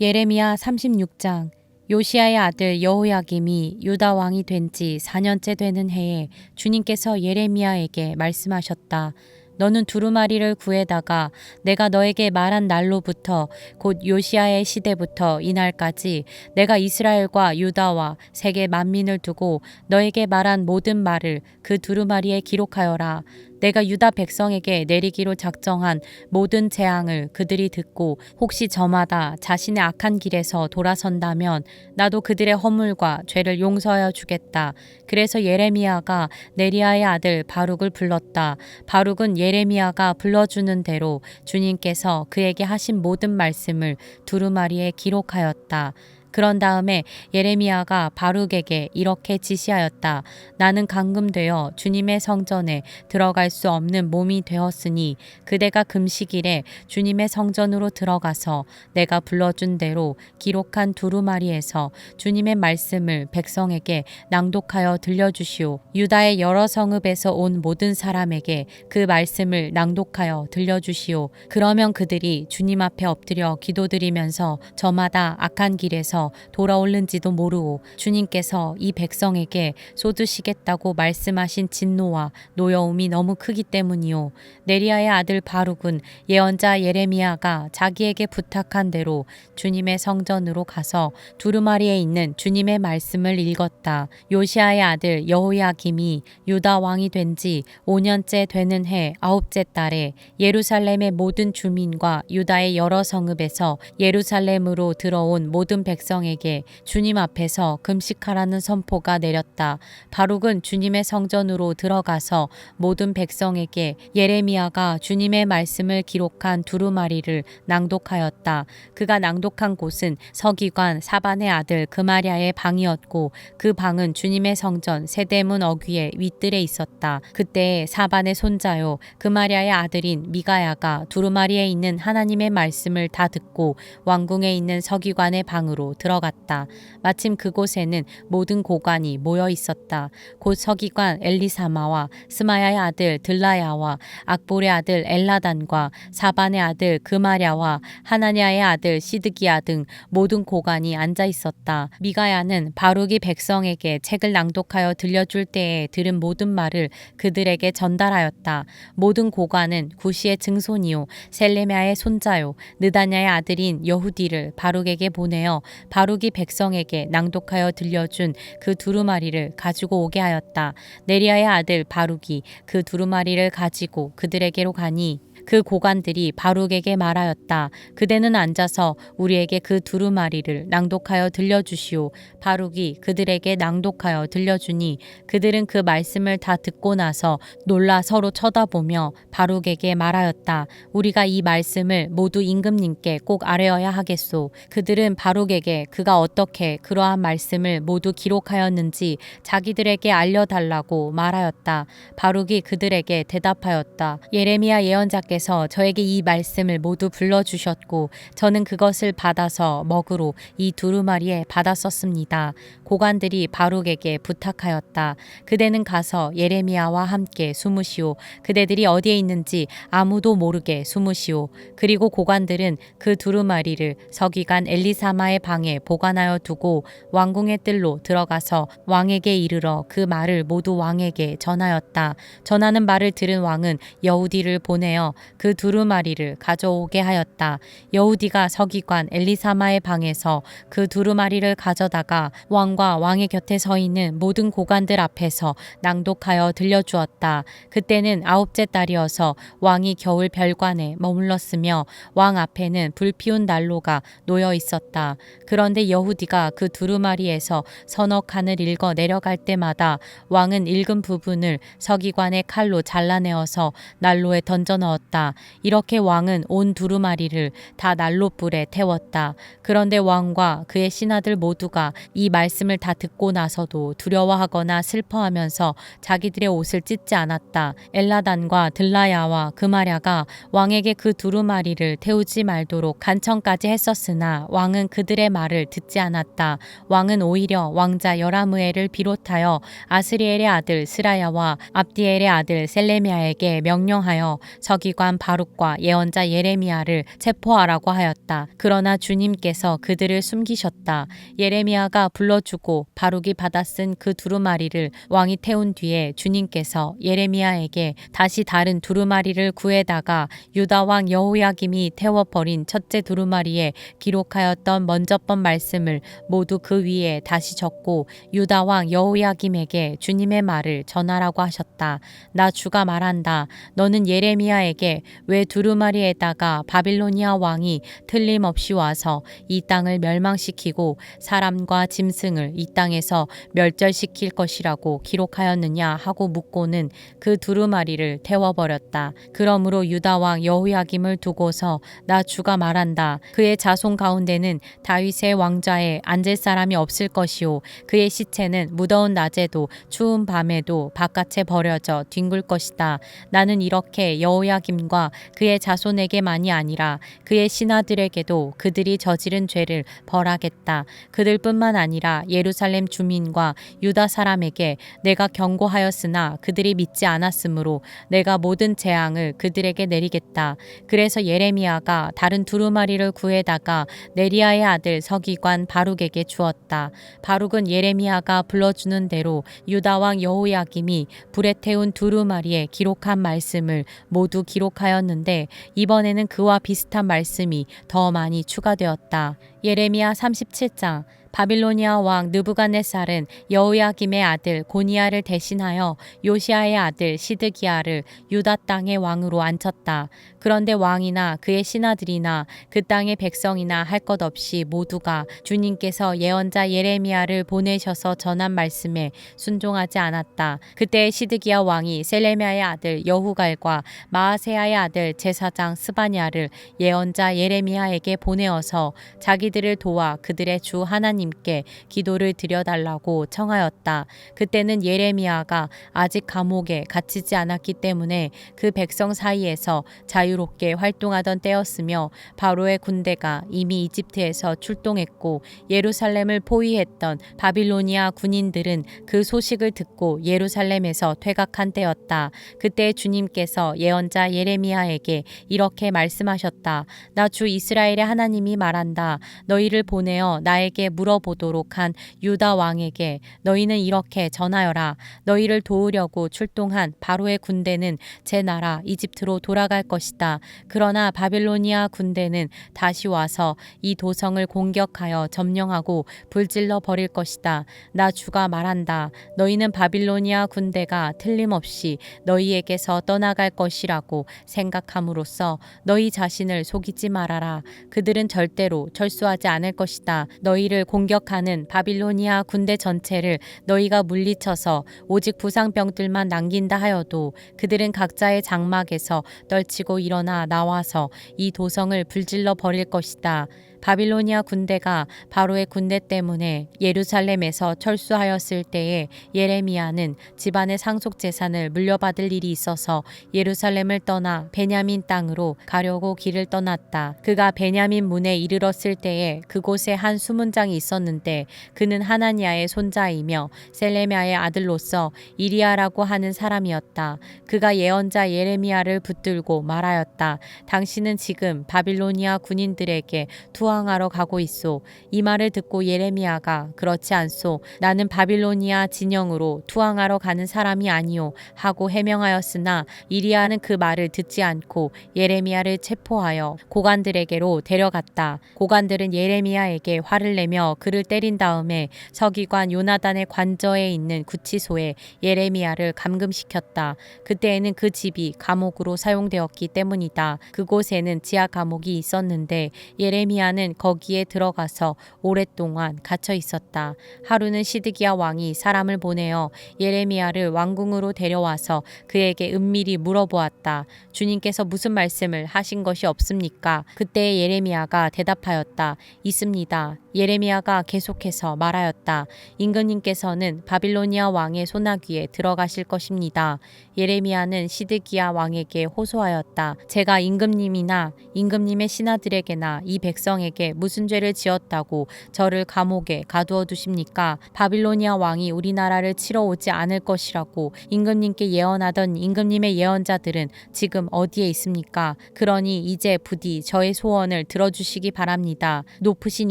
예레미야 36장 요시아의 아들 여호야김이 유다 왕이 된 지 4년째 되는 해에 주님께서 예레미야에게 말씀하셨다. 너는 두루마리를 구해다가 내가 너에게 말한 날로부터 곧 요시아의 시대부터 이날까지 내가 이스라엘과 유다와 세계 만민을 두고 너에게 말한 모든 말을 그 두루마리에 기록하여라. 내가 유다 백성에게 내리기로 작정한 모든 재앙을 그들이 듣고 혹시 저마다 자신의 악한 길에서 돌아선다면 나도 그들의 허물과 죄를 용서하여 주겠다. 그래서 예레미야가 네리아의 아들 바룩을 불렀다. 바룩은 예레미야가 불러주는 대로 주님께서 그에게 하신 모든 말씀을 두루마리에 기록하였다. 그런 다음에 예레미야가 바룩에게 이렇게 지시하였다. 나는 감금되어 주님의 성전에 들어갈 수 없는 몸이 되었으니 그대가 금식일에 주님의 성전으로 들어가서 내가 불러준 대로 기록한 두루마리에서 주님의 말씀을 백성에게 낭독하여 들려주시오. 유다의 여러 성읍에서 온 모든 사람에게 그 말씀을 낭독하여 들려주시오. 그러면 그들이 주님 앞에 엎드려 기도드리면서 저마다 악한 길에서 돌아올는지도 모르고 주님께서 이 백성에게 쏟으시겠다고 말씀하신 진노와 노여움이 너무 크기 때문이요. 네리아의 아들 바룩은 예언자 예레미야가 자기에게 부탁한 대로 주님의 성전으로 가서 두루마리에 있는 주님의 말씀을 읽었다. 요시아의 아들 여호야김이 유다 왕이 된 지 5년째 되는 해 아홉째 달에 예루살렘의 모든 주민과 유다의 여러 성읍에서 예루살렘으로 들어온 모든 백성 에게 주님 앞에서 금식하라는 선포가 내렸다. 바룩은 주님의 성전으로 들어가서 모든 백성에게 예레미야가 주님의 말씀을 기록한 두루마리를 낭독하였다. 그가 낭독한 곳은 서기관 사반의 아들 그마랴의 방이었고 그 방은 주님의 성전 세대문 어귀의 윗뜰에 있었다. 그때 사반의 손자요 그마랴의 아들인 미가야가 두루마리에 있는 하나님의 말씀을 다 듣고 왕궁에 있는 서기관의 방으로 들어갔다. 마침 그곳에는 모든 고관이 모여 있었다. 곧 서기관 엘리사마와 스마야의 아들 들라야와 악볼의 아들 엘라단과 사반의 아들 그마랴와 하나냐의 아들 시드기야 등 모든 고관이 앉아 있었다. 미가야는 바룩이 백성에게 책을 낭독하여 들려줄 때에 들은 모든 말을 그들에게 전달하였다. 모든 고관은 구시의 증손이요 셀레미아의 손자요 느다냐의 아들인 여후디를 바룩에게 보내어 바룩이 백성에게 낭독하여 들려준 그 두루마리를 가지고 오게 하였다. 네리아의 아들 바룩이 그 두루마리를 가지고 그들에게로 가니 그 고관들이 바룩에게 말하였다. 그대는 앉아서 우리에게 그 두루마리를 낭독하여 들려주시오. 바룩이 그들에게 낭독하여 들려주니 그들은 그 말씀을 다 듣고 나서 놀라 서로 쳐다보며 바룩에게 말하였다. 우리가 이 말씀을 모두 임금님께 꼭 아뢰어야 하겠소. 그들은 바룩에게 그가 어떻게 그러한 말씀을 모두 기록하였는지 자기들에게 알려달라고 말하였다. 바룩이 그들에게 대답하였다. 예레미야 예언자께 하나님께서 저에게 이 말씀을 모두 불러주셨고 저는 그것을 받아서 먹으로 이 두루마리에 받았었습니다. 고관들이 바룩에게 부탁하였다. 그대는 가서 예레미야와 함께 숨으시오. 그대들이 어디에 있는지 아무도 모르게 숨으시오. 그리고 고관들은 그 두루마리를 서기관 엘리사마의 방에 보관하여 두고 왕궁의 뜰로 들어가서 왕에게 이르러 그 말을 모두 왕에게 전하였다. 전하는 말을 들은 왕은 여우디를 보내어 그 두루마리를 가져오게 하였다. 여우디가 서기관 엘리사마의 방에서 그 두루마리를 가져다가 왕과 왕의 곁에 서 있는 모든 고관들 앞에서 낭독하여 들려주었다. 그때는 아홉째 달이어서 왕이 겨울 별관에 머물렀으며 왕 앞에는 불 피운 난로가 놓여 있었다. 그런데 여후디가 그 두루마리에서 서너 칸을 읽어 내려갈 때마다 왕은 읽은 부분을 서기관의 칼로 잘라내어서 난로에 던져 넣었다. 이렇게 왕은 온 두루마리를 다 난로불에 태웠다. 그런데 왕과 그의 신하들 모두가 이 말씀을 다 듣고 나서도 두려워하거나 슬퍼하면서 자기들의 옷을 찢지 않았다. 엘라단과 들라야와 그마랴가 왕에게 그 두루마리를 태우지 말도록 간청까지 했었으나 왕은 그들의 말을 듣지 않았다. 왕은 오히려 왕자 여라무엘을 비롯하여 아스리엘의 아들 스라야와 압디엘의 아들 셀레미아에게 명령하여 서기관 서기관 바룩과 예언자 예레미야를 체포하라고 하였다. 그러나 주님께서 그들을 숨기셨다. 예레미야가 불러주고 바룩이 받아 쓴 그 두루마리를 왕이 태운 뒤에 주님께서 예레미야에게 다시 다른 두루마리를 구해다가 유다 왕 여호야김이 태워 버린 첫째 두루마리에 기록하였던 먼저 번 말씀을 모두 그 위에 다시 적고 유다 왕 여호야김에게 주님의 말을 전하라고 하셨다. 나 주가 말한다. 너는 예레미야에게 왜 두루마리에다가 바빌로니아 왕이 틀림없이 와서 이 땅을 멸망시키고 사람과 짐승을 이 땅에서 멸절시킬 것이라고 기록하였느냐 하고 묻고는 그 두루마리를 태워버렸다. 그러므로 유다 왕 여호야김을 두고서 나 주가 말한다. 그의 자손 가운데는 다윗의 왕좌에 앉을 사람이 없을 것이요 그의 시체는 무더운 낮에도 추운 밤에도 바깥에 버려져 뒹굴 것이다. 나는 이렇게 여호야김 과 그의 자손에게만이 아니라 그의 신하들에게도 그들이 저지른 죄를 벌하겠다. 그들뿐만 아니라 예루살렘 주민과 유다 사람에게 내가 경고하였으나 그들이 믿지 않았으므로 내가 모든 재앙을 그들에게 내리겠다. 그래서 예레미야가 다른 두루마리를 구해다가 네리아의 아들 서기관 바룩에게 주었다. 바룩은 예레미야가 불러주는 대로 유다 왕 여호야김이 불에 태운 두루마리에 기록한 말씀을 모두 기록 하였는데 이번에는 그와 비슷한 말씀이 더 많이 추가되었다. 예레미야 37장 바빌로니아 왕 느부갓네살은 여호야김의 아들 고니야를 대신하여 요시아의 아들 시드기야를 유다 땅의 왕으로 앉혔다. 그런데 왕이나 그의 신하들이나 그 땅의 백성이나 할 것 없이 모두가 주님께서 예언자 예레미야를 보내셔서 전한 말씀에 순종하지 않았다. 그때 시드기야 왕이 셀레미야의 아들 여후갈과 마아세야의 아들 제사장 스바냐를 예언자 예레미야에게 보내어서 자기들을 도와 그들의 주 하나님 께 기도를 드려달라고 청하였다. 그때는 예레미야가 아직 감옥에 갇히지 않았기 때문에 그 백성 사이에서 자유롭게 활동하던 때였으며 바로의 군대가 이미 이집트에서 출동했고 예루살렘을 포위했던 바빌로니아 군인들은 그 소식을 듣고 예루살렘에서 퇴각한 때였다. 그때 주님께서 예언자 예레미야에게 이렇게 말씀하셨다. 나 주 이스라엘의 하나님이 말한다. 너희를 보내어 나에게 물어 보도록 한 유다 왕에게 너희는 이렇게 전하여라. 너희를 도우려고 출동한 바로의 군대는 제 나라 이집트로 돌아갈 것이다. 그러나 바빌로니아 군대는 다시 와서 이 도성을 공격하여 점령하고 불질러 버릴 것이다. 나 주가 말한다. 너희는 바빌로니아 군대가 틀림없이 너희에게서 떠나갈 것이라고 생각함으로써 너희 자신을 속이지 말아라. 그들은 절대로 철수하지 않을 것이다. 너희를 공 격하는 바빌로니아 군대 전체를 너희가 물리쳐서 오직 부상병들만 남긴다 하여도 그들은 각자의 장막에서 떨치고 일어나 나와서 이 도성을 불질러 버릴 것이다. 바빌로니아 군대가 바로의 군대 때문에 예루살렘에서 철수하였을 때에 예레미야는 집안의 상속 재산을 물려받을 일이 있어서 예루살렘을 떠나 베냐민 땅으로 가려고 길을 떠났다. 그가 베냐민 문에 이르렀을 때에 그곳에 한 수문장이 있었는데 그는 하나니아의 손자이며 셀레미아의 아들로서 이리아라고 하는 사람이었다. 그가 예언자 예레미야를 붙들고 말하였다. 당신은 지금 바빌로니아 군인들에게 두 투항하러 가고 있소. 이 말을 듣고 예레미야가 그렇지 않소. 나는 바빌로니아 진영으로 투항하러 가는 사람이 아니오. 하고 해명하였으나 이리아는 그 말을 듣지 않고 예레미야를 체포하여 고관들에게로 데려갔다. 고관들은 예레미야에게 화를 내며 그를 때린 다음에 서기관 요나단의 관저에 있는 구치소에 예레미야를 감금시켰다. 그때에는 그 집이 감옥으로 사용되었기 때문이다. 그곳에는 지하 감옥이 있었는데 예레미야는 하루는 거기에 들어가서 오랫동안 갇혀 있었다. 하루는 시드기야 왕이 사람을 보내어 예레미야를 왕궁으로 데려와서 그에게 은밀히 물어보았다. 주님께서 무슨 말씀을 하신 것이 없습니까? 그때 예레미야가 대답하였다. 있습니다. 예레미야가 계속해서 말하였다. 임금님께서는 바빌로니아 왕의 소나귀에 들어가실 것입니다. 예레미야는 시드기야 왕에게 호소하였다. 제가 임금님이나 임금님의 신하들에게나 이 백성에게 왕에게 무슨 죄를 지었다고 저를 감옥에 가두어 두십니까? 바빌로니아 왕이 우리나라를 치러 오지 않을 것이라고 임금님께 예언하던 임금님의 예언자들은 지금 어디에 있습니까? 그러니 이제 부디 저의 소원을 들어주시기 바랍니다. 높으신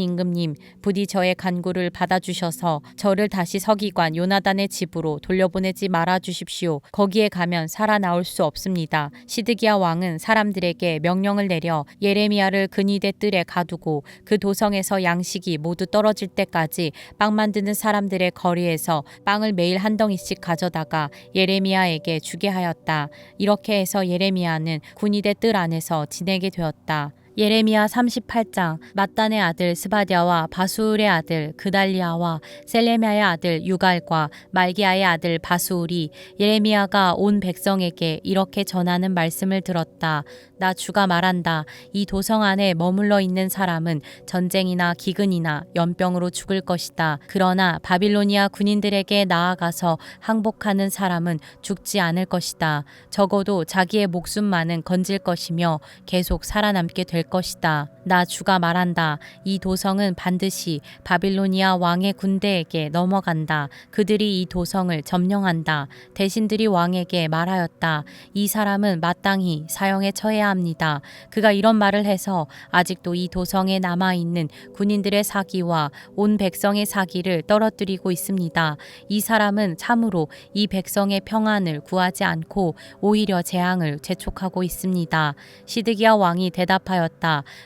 임금님, 부디 저의 간구를 받아주셔서 저를 다시 서기관 요나단의 집으로 돌려보내지 말아 주십시오. 거기에 가면 살아나올 수 없습니다. 시드기야 왕은 사람들에게 명령을 내려 예레미야를 근위대 뜰에 가두고 그 도성에서 양식이 모두 떨어질 때까지 빵 만드는 사람들의 거리에서 빵을 매일 한 덩이씩 가져다가 예레미야에게 주게 하였다. 이렇게 해서 예레미야는 군이대 뜰 안에서 지내게 되었다. 예레미야 38장 마단의 아들 스바디아와 바수울의 아들 그달리아와 셀레미아의 아들 유갈과 말기야의 아들 바수울이 예레미야가 온 백성에게 이렇게 전하는 말씀을 들었다. 나 주가 말한다. 이 도성 안에 머물러 있는 사람은 전쟁이나 기근이나 연병으로 죽을 것이다. 그러나 바빌로니아 군인들에게 나아가서 항복하는 사람은 죽지 않을 것이다. 적어도 자기의 목숨만은 건질 것이며 계속 살아남게 될 것이다. 나 주가 말한다. 이 도성은 반드시 바빌로니아 왕의 군대에게 넘어간다. 그들이 이 도성을 점령한다. 대신들이 왕에게 말하였다. 이 사람은 마땅히 사형에 처해야 합니다. 그가 이런 말을 해서 아직도 이 도성에 남아 있는 군인들의 사기와 온 백성의 사기를 떨어뜨리고 있습니다. 이 사람은 참으로 이 백성의 평안을 구하지 않고 오히려 재앙을 재촉하고 있습니다. 시드기야 왕이 대답하였다.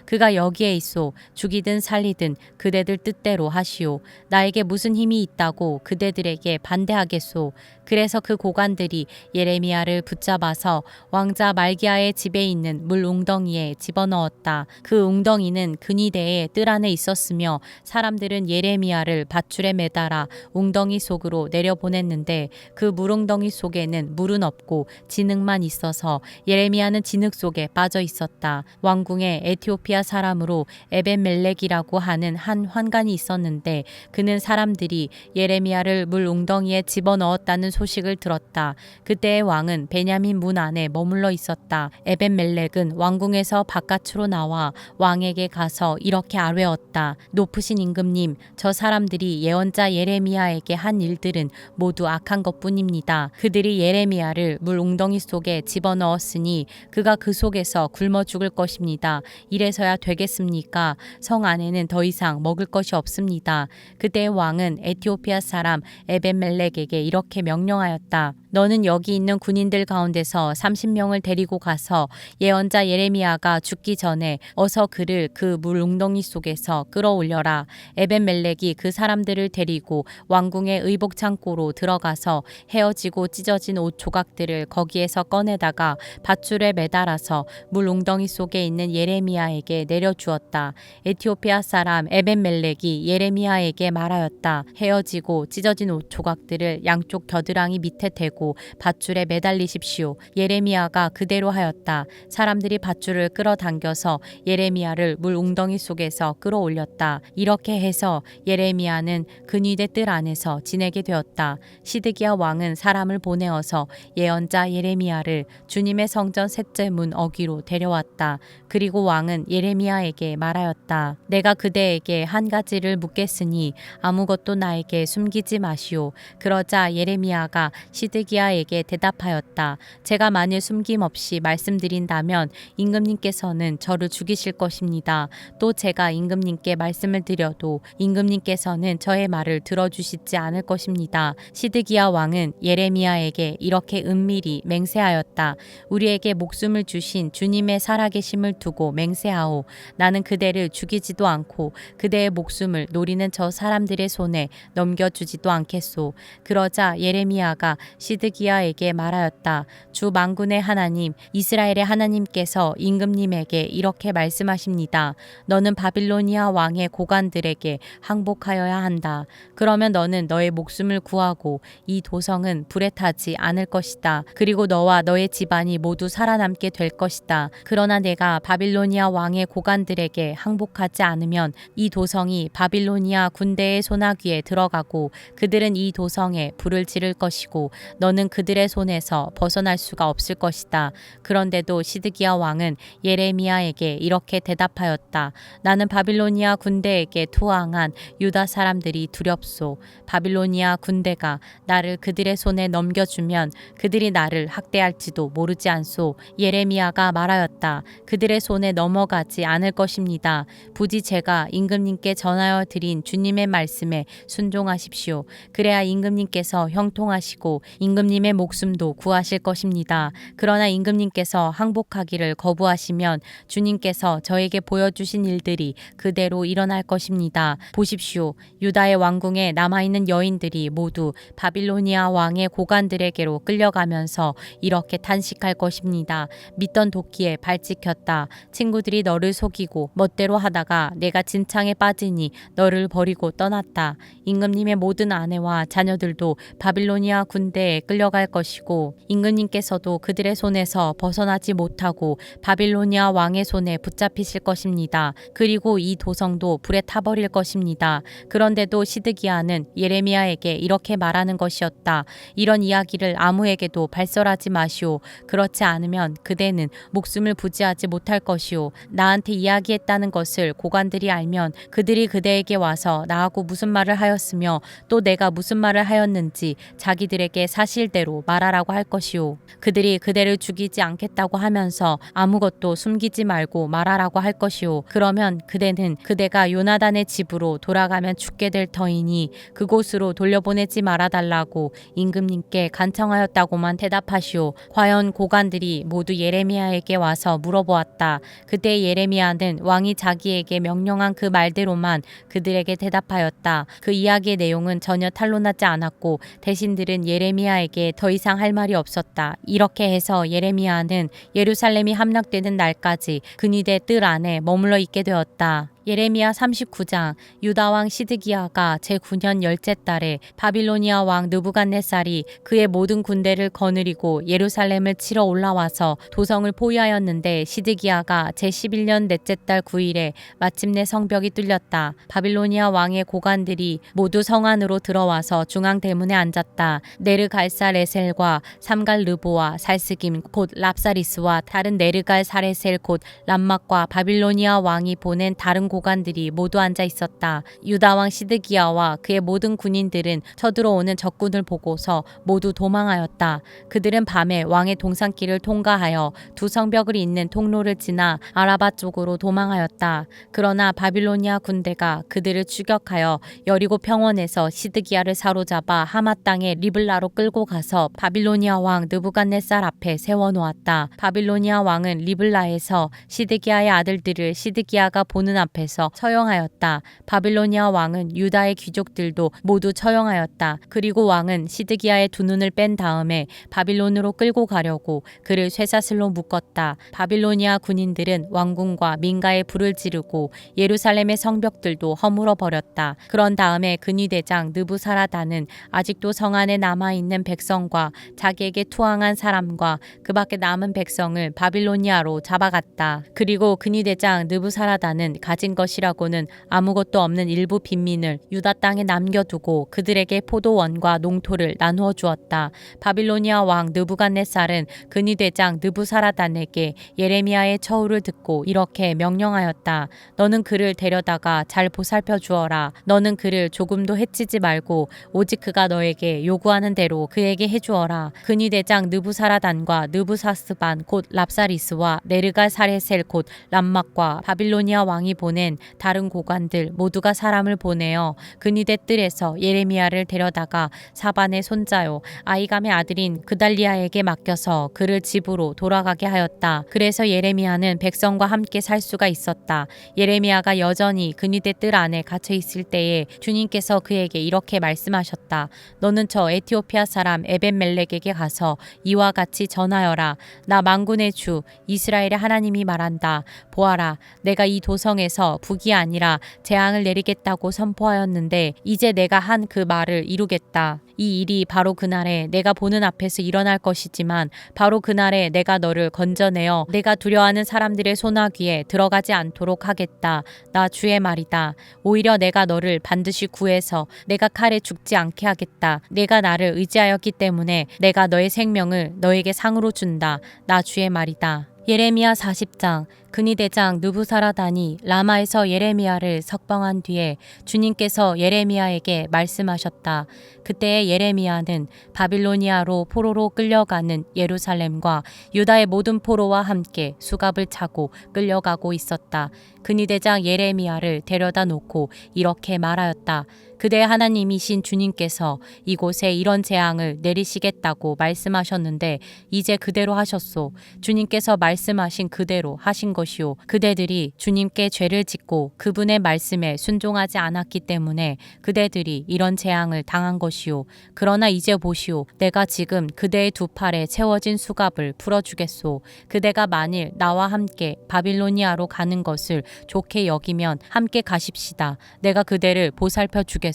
그가 여기에 있소. 죽이든 살리든 그대들 뜻대로 하시오. 나에게 무슨 힘이 있다고 그대들에게 반대하겠소. 그래서 그 고관들이 예레미야를 붙잡아서 왕자 말기야의 집에 있는 물 웅덩이에 집어넣었다. 그 웅덩이는 근위대의 뜰 안에 있었으며 사람들은 예레미야를 밧줄에 매달아 웅덩이 속으로 내려보냈는데 그 물웅덩이 속에는 물은 없고 진흙만 있어서 예레미야는 진흙 속에 빠져 있었다. 왕궁 에 에티오피아 사람으로 에벤멜렉이라고 하는 한 환관이 있었는데 그는 사람들이 예레미야를 물 웅덩이에 집어넣었다는 소식을 들었다. 그때의 왕은 베냐민 문 안에 머물러 있었다. 에벤멜렉은 왕궁에서 바깥으로 나와 왕에게 가서 이렇게 아뢰었다. 높으신 임금님, 저 사람들이 예언자 예레미야에게 한 일들은 모두 악한 것뿐입니다. 그들이 예레미야를 물 웅덩이 속에 집어넣었으니 그가 그 속에서 굶어 죽을 것입니다. 이래서야 되겠습니까? 성 안에는 더 이상 먹을 것이 없습니다. 그때 왕은 에티오피아 사람 에벤멜렉에게 이렇게 명령하였다. 너는 여기 있는 군인들 가운데서 30명을 데리고 가서 예언자 예레미야가 죽기 전에 어서 그를 그 물 웅덩이 속에서 끌어올려라. 에벤멜렉이 그 사람들을 데리고 왕궁의 의복 창고로 들어가서 헤어지고 찢어진 옷 조각들을 거기에서 꺼내다가 밧줄에 매달아서 물 웅덩이 속에 있는 예레미야에게 내려주었다. 에티오피아 사람 에벤멜렉이 예레미야에게 말하였다. 헤어지고 찢어진 옷 조각들을 양쪽 겨드랑이 밑에 대고 밧줄에 매달리십시오. 예레미야가 그대로 하였다. 사람들이 밧줄을 끌어당겨서 예레미야를 물 웅덩이 속에서 끌어올렸다. 이렇게 해서 예레미야는 근위대 뜰 안에서 지내게 되었다. 시드기야 왕은 사람을 보내어서 예언자 예레미야를 주님의 성전 셋째 문 어귀로 데려왔다. 그리고 왕은 예레미야에게 말하였다. 내가 그대에게 한 가지를 묻겠으니 아무것도 나에게 숨기지 마시오. 그러자 예레미야가 시드기 야에게 대답하였다. 제가 만일 숨김없이 말씀드린다면 임금님께서는 저를 죽이실 것입니다. 또 제가 임금님께 말씀을 드려도 임금님께서는 저의 말을 들어주시지 않을 것입니다. 시드기야 왕은 예레미야에게 이렇게 은밀히 맹세하였다. 우리에게 목숨을 주신 주님의 살아계심을 두고 맹세하오. 나는 그대를 죽이지도 않고 그대의 목숨을 노리는 저 사람들의 손에 넘겨주지도 않겠소. 그러자 예레미야가 시드 기야에게 말하였다. 주 만군의 하나님 이스라엘의 하나님께서 임금님에게 이렇게 말씀하십니다. 너는 바빌로니아 왕의 고관들에게 항복하여야 한다. 그러면 너는 너의 목숨을 구하고 이 도성은 불에 타지 않을 것이다. 그리고 너와 너의 집안이 모두 살아남게 될 것이다. 그러나 내가 바빌로니아 왕의 고관들에게 항복하지 않으면 이 도성이 바빌로니아 군대의 소나귀에 들어가고 그들은 이 도성에 불을 지를 것이고 너는 너는 그들의 손에서 벗어날 수가 없을 것이다. 그런데도 시드기야 왕은 예레미야에게 이렇게 대답하였다. 나는 바빌로니아 군대에게 투항한 유다 사람들이 두렵소. 바빌로니아 군대가 나를 그들의 손에 넘겨주면 그들이 나를 학대할지도 모르지 않소. 예레미야가 말하였다. 그들의 손에 넘어가지 않을 것입니다. 부디 제가 임금님께 전하여 드린 주님의 말씀에 순종하십시오. 그래야 임금님께서 형통하시고 임금 님의 목숨도 구하실 것입니다. 그러나 임금님께서 항복하기를 거부하시면 주님께서 저에게 보여주신 일들이 그대로 일어날 것입니다. 보십시오. 유다의 왕궁에 남아있는 여인들이 모두 바빌로니아 왕의 고관들에게로 끌려가면서 이렇게 탄식할 것입니다. 믿던 도끼에 발찍혔다. 친구들이 너를 속이고 멋대로 하다가 내가 진창에 빠지니 너를 버리고 떠났다. 임금님의 모든 아내와 자녀들도 바빌로니아 군대에 끌려갈 것이고 임금님께서도 그들의 손에서 벗어나지 못하고 바빌로니아 왕의 손에 붙잡히실 것입니다. 그리고 이 도성도 불에 타버릴 것입니다. 그런데도 시드기야는 예레미야에게 이렇게 말하는 것이었다. 이런 이야기를 아무에게도 발설하지 마시오. 그렇지 않으면 그대는 목숨을 부지하지 못할 것이오. 나한테 이야기했다는 것을 고관들이 알면 그들이 그대에게 와서 나하고 무슨 말을 하였으며 또 내가 무슨 말을 하였는지 자기들에게 사실 대로 말하라고 할 것이오. 그들이 그대를 죽이지 않겠다고 하면서 아무것도 숨기지 말고 말하라고 할 것이오. 그러면 그대는 그대가 요나단의 집으로 돌아가면 죽게 될 터이니 그곳으로 돌려보내지 말아달라고 임금님께 간청하였다고만 대답하시오. 과연 고관들이 모두 예레미야에게 와서 물어보았다. 그때 예레미야는 왕이 자기에게 명령한 그 말대로만 그들에게 대답하였다. 그 이야기의 내용은 전혀 탄로나지 않았고 대신들은 예레미야에 게 더 이상 할 말이 없었다. 이렇게 해서 예레미야는 예루살렘이 함락되는 날까지 근위대 뜰 안에 머물러 있게 되었다. 예레미야 39장 유다 왕 시드기야가 제9년 열째 달에 바빌로니아 왕 느부갓네살이 그의 모든 군대를 거느리고 예루살렘을 치러 올라와서 도성을 포위하였는데 시드기야가 제11년 넷째 달 9일에 마침내 성벽이 뚫렸다. 바빌로니아 왕의 고관들이 모두 성 안으로 들어와서 중앙 대문에 앉았다. 네르갈사 레셀과 삼갈 르보와 살스김 곧 랍사리스와 다른 네르갈 사레셀 곧 람막과 바빌로니아 왕이 보낸 다른 고관들이 모두 앉아 있었다. 유다 왕 시드기야와 그의 모든 군인들은 쳐들어오는 적군을 보고서 모두 도망하였다. 그들은 밤에 왕의 동산길을 통과하여 두 성벽을 잇는 통로를 지나 아라바 쪽으로 도망하였다. 그러나 바빌로니아 군대가 그들을 추격하여 여리고 평원에서 시드기야를 사로잡아 하마 땅의 리블라로 끌고 가서 바빌로니아 왕 느부갓네살 앞에 세워놓았다. 바빌로니아 왕은 리블라에서 시드기야의 아들들을 시드기야가 보는 앞에 서 처형하였다. 바빌로니아 왕은 유다의 귀족들도 모두 처형하였다. 그리고 왕은 시드기야의 두 눈을 뺀 다음에 바빌론으로 끌고 가려고 그를 쇠사슬로 묶었다. 바빌로니아 군인들은 왕궁과 민가에 불을 지르고 예루살렘의 성벽들도 허물어 버렸다. 그런 다음에 근위대장 느부사라다는 아직도 성 안에 남아 있는 백성과 자기에게 투항한 사람과 그 밖에 남은 백성을 바빌로니아로 잡아갔다. 그리고 근위대장 느부사라다는 가진 것이라고는 아무것도 없는 일부 빈민을 유다 땅에 남겨두고 그들에게 포도원과 농토를 나누어 주었다. 바빌로니아 왕 느부갓네살은 근위 대장 느부사라단에게 예레미야의 처우를 듣고 이렇게 명령하였다. 너는 그를 데려다가 잘 보살펴 주어라. 너는 그를 조금도 해치지 말고 오직 그가 너에게 요구하는 대로 그에게 해 주어라. 근위 대장 느부사라단과 느부사스반 곧 랍사리스와 네르갈 사레셀 곧 람막과 바빌로니아 왕이 보낸 다른 고관들 모두가 사람을 보내어 근위대 뜰에서 예레미야를 데려다가 사반의 손자요 아이감의 아들인 그달리아에게 맡겨서 그를 집으로 돌아가게 하였다. 그래서 예레미야는 백성과 함께 살 수가 있었다. 예레미야가 여전히 근위대 뜰 안에 갇혀 있을 때에 주님께서 그에게 이렇게 말씀하셨다. 너는 저 에티오피아 사람 에벤멜렉에게 가서 이와 같이 전하여라. 나 만군의 주 이스라엘의 하나님이 말한다. 보아라, 내가 이 도성에서 북이 아니라 재앙을 내리겠다고 선포하였는데 이제 내가 한 그 말을 이루겠다. 이 일이 바로 그날에 내가 보는 앞에서 일어날 것이지만 바로 그날에 내가 너를 건져내어 내가 두려워하는 사람들의 소나귀에 들어가지 않도록 하겠다. 나 주의 말이다. 오히려 내가 너를 반드시 구해서 내가 칼에 죽지 않게 하겠다. 내가 나를 의지하였기 때문에 내가 너의 생명을 너에게 상으로 준다. 나 주의 말이다. 예레미야 40장 근위 대장 느부사라단이 라마에서 예레미야를 석방한 뒤에 주님께서 예레미야에게 말씀하셨다. 그때의 예레미야는 바빌로니아로 포로로 끌려가는 예루살렘과 유다의 모든 포로와 함께 수갑을 차고 끌려가고 있었다. 근위 대장 예레미야를 데려다 놓고 이렇게 말하였다. 그대 하나님이신 주님께서 이곳에 이런 재앙을 내리시겠다고 말씀하셨는데 이제 그대로 하셨소. 주님께서 말씀하신 그대로 하신 것이요. 그대들이 주님께 죄를 짓고 그분의 말씀에 순종하지 않았기 때문에 그대들이 이런 재앙을 당한 것이요. 그러나 이제 보시오. 내가 지금 그대의 두 팔에 채워진 수갑을 풀어주겠소. 그대가 만일 나와 함께 바빌로니아로 가는 것을 좋게 여기면 함께 가십시다. 내가 그대를 보살펴 주겠소.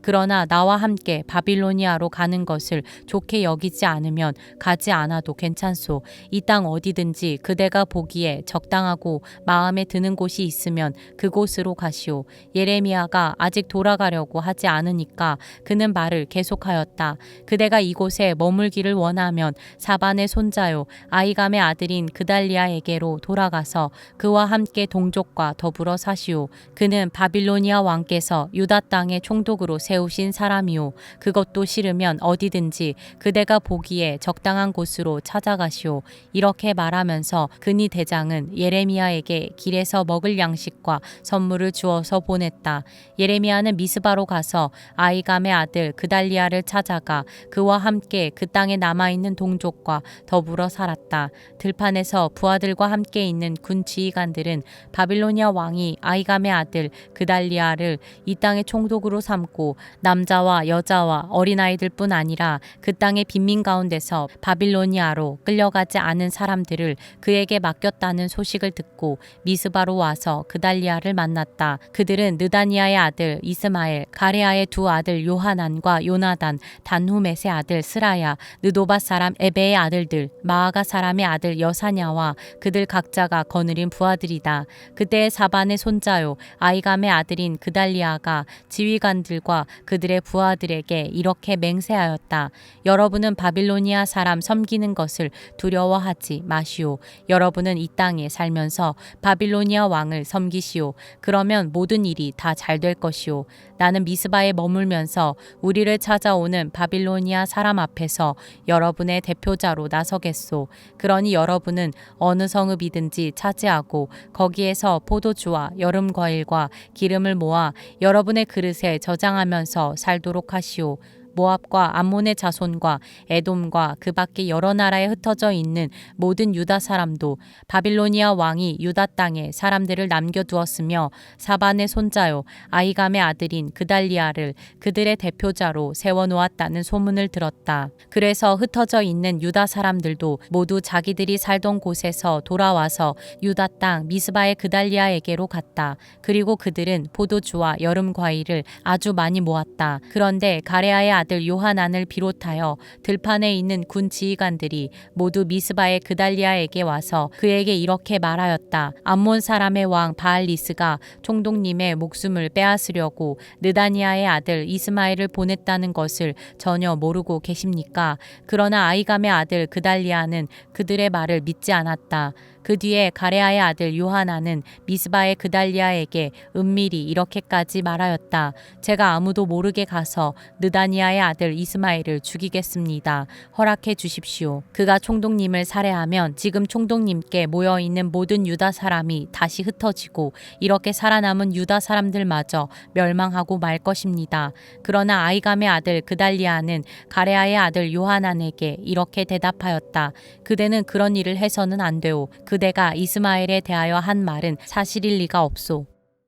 그러나 나와 함께 바빌로니아로 가는 것을 좋게 여기지 않으면 가지 않아도 괜찮소. 이 땅 어디든지 그대가 보기에 적당하고 마음에 드는 곳이 있으면 그곳으로 가시오. 예레미야가 아직 돌아가려고 하지 않으니까 그는 말을 계속하였다. 그대가 이곳에 머물기를 원하면 사반의 손자요 아이감의 아들인 그달리아에게로 돌아가서 그와 함께 동족과 더불어 사시오. 그는 바빌로니아 왕께서 유다 땅의 총 독으로 세우신 사람이오. 그것도 싫으면 어디든지 그대가 보기에 적당한 곳으로 찾아가시오. 이렇게 말하면서 근위 대장은 예레미야에게 길에서 먹을 양식과 선물을 주어서 보냈다. 예레미야는 미스바로 가서 아이감의 아들 그달리아를 찾아가 그와 함께 그 땅에 남아 있는 동족과 더불어 살았다. 들판에서 부하들과 함께 있는 군 지휘관들은 바빌로니아 왕이 아이감의 아들 그달리아를 이 땅의 총독으로 삼고 남자와 여자와 어린아이들뿐 아니라 그 땅의 빈민 가운데서 바빌로니아로 끌려가지 않은 사람들을 그에게 맡겼다는 소식을 듣고 미스바로 와서 그달리아를 만났다. 그들은 느다니아의 아들 이스마엘, 가레아의 두 아들 요하난과 요나단, 단후멧의 아들 스라야, 느도바 사람 에베의 아들들, 마아가 사람의 아들 여사냐와 그들 각자가 거느린 부하들이다. 그때의 사반의 손자요 아이감의 아들인 그달리아가 지휘관 들과 그들의 부하들에게 이렇게 맹세하였다. 여러분은 바빌로니아 사람 섬기는 것을 두려워하지 마시오. 여러분은 이 땅에 살면서 바빌로니아 왕을 섬기시오. 그러면 모든 일이 다 잘 될 것이오. 나는 미스바에 머물면서 우리를 찾아오는 바빌로니아 사람 앞에서 여러분의 대표자로 나서겠소. 그러니 여러분은 어느 성읍이든지 차지하고 거기에서 포도주와 여름 과일과 기름을 모아 여러분의 그릇에 저장하면서 살도록 하시오. 모압과 암몬의 자손과 에돔과 그 밖에 여러 나라에 흩어져 있는 모든 유다 사람도 바빌로니아 왕이 유다 땅에 사람들을 남겨두었으며 사반의 손자요 아이감의 아들인 그달리아를 그들의 대표자로 세워놓았다는 소문을 들었다. 그래서 흩어져 있는 유다 사람들도 모두 자기들이 살던 곳에서 돌아와서 유다 땅 미스바의 그달리아에게로 갔다. 그리고 그들은 포도주와 여름 과일을 아주 많이 모았다. 그런데 가레아의 아들 요하난을 비롯하여 들판에 있는 군 지휘관들이 모두 미스바의 그달리아에게 와서 그에게 이렇게 말하였다. 암몬 사람의 왕 바알리스가 총독님의 목숨을 빼앗으려고 느다니아의 아들 이스마엘을 보냈다는 것을 전혀 모르고 계십니까? 그러나 아이감의 아들 그달리아는 그들의 말을 믿지 않았다. 그 뒤에 가레아의 아들 요하나는 미스바의 그달리아에게 은밀히 이렇게까지 말하였다. 제가 아무도 모르게 가서 느다니아의 아들 이스마엘을 죽이겠습니다. 허락해 주십시오. 그가 총독님을 살해하면 지금 총독님께 모여 있는 모든 유다 사람이 다시 흩어지고 이렇게 살아남은 유다 사람들마저 멸망하고 말 것입니다. 그러나 아이감의 아들 그달리아는 가레아의 아들 요하난에게 이렇게 대답하였다. 그대는 그런 일을 해서는 안 되오. 그대가 이스마엘에 대하여 한 말은 사실일 리가 없소.